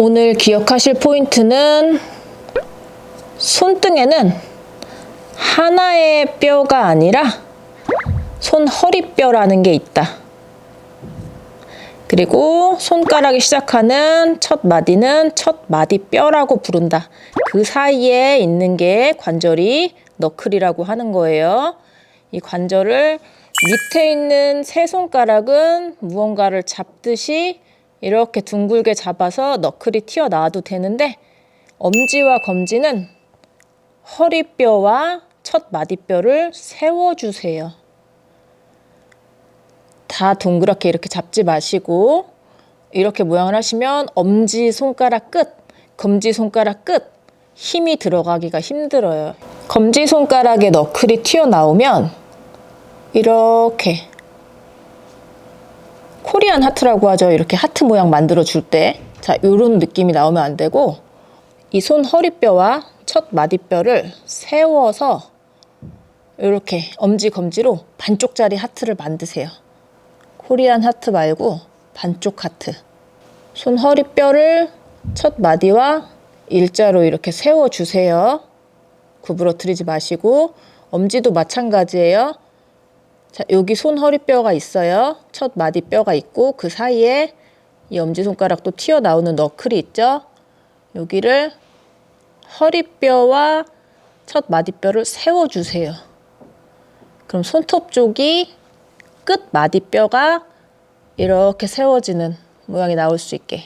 오늘 기억하실 포인트는 손등에는 하나의 뼈가 아니라 손 허리뼈라는 게 있다. 그리고 손가락이 시작하는 첫 마디는 첫 마디뼈라고 부른다. 그 사이에 있는 게 관절이 너클이라고 하는 거예요. 이 관절을 밑에 있는 세 손가락은 무언가를 잡듯이 이렇게 둥글게 잡아서 너클이 튀어나와도 되는데 엄지와 검지는 허리뼈와 첫 마디뼈를 세워주세요. 다 동그랗게 이렇게 잡지 마시고 이렇게 모양을 하시면 엄지 손가락 끝, 검지 손가락 끝 힘이 들어가기가 힘들어요. 검지 손가락에 너클이 튀어나오면 이렇게 코리안 하트라고 하죠. 이렇게 하트 모양 만들어 줄 때. 자, 요런 느낌이 나오면 안 되고 이 손 허리뼈와 첫 마디뼈를 세워서 이렇게 엄지 검지로 반쪽짜리 하트를 만드세요. 코리안 하트 말고 반쪽 하트. 손 허리뼈를 첫 마디와 일자로 이렇게 세워 주세요. 구부러뜨리지 마시고 엄지도 마찬가지예요. 자, 여기 손 허리뼈가 있어요. 첫 마디뼈가 있고 그 사이에 이 엄지손가락도 튀어나오는 너클이 있죠. 여기를 허리뼈와 첫 마디뼈를 세워주세요. 그럼 손톱 쪽이 끝 마디뼈가 이렇게 세워지는 모양이 나올 수 있게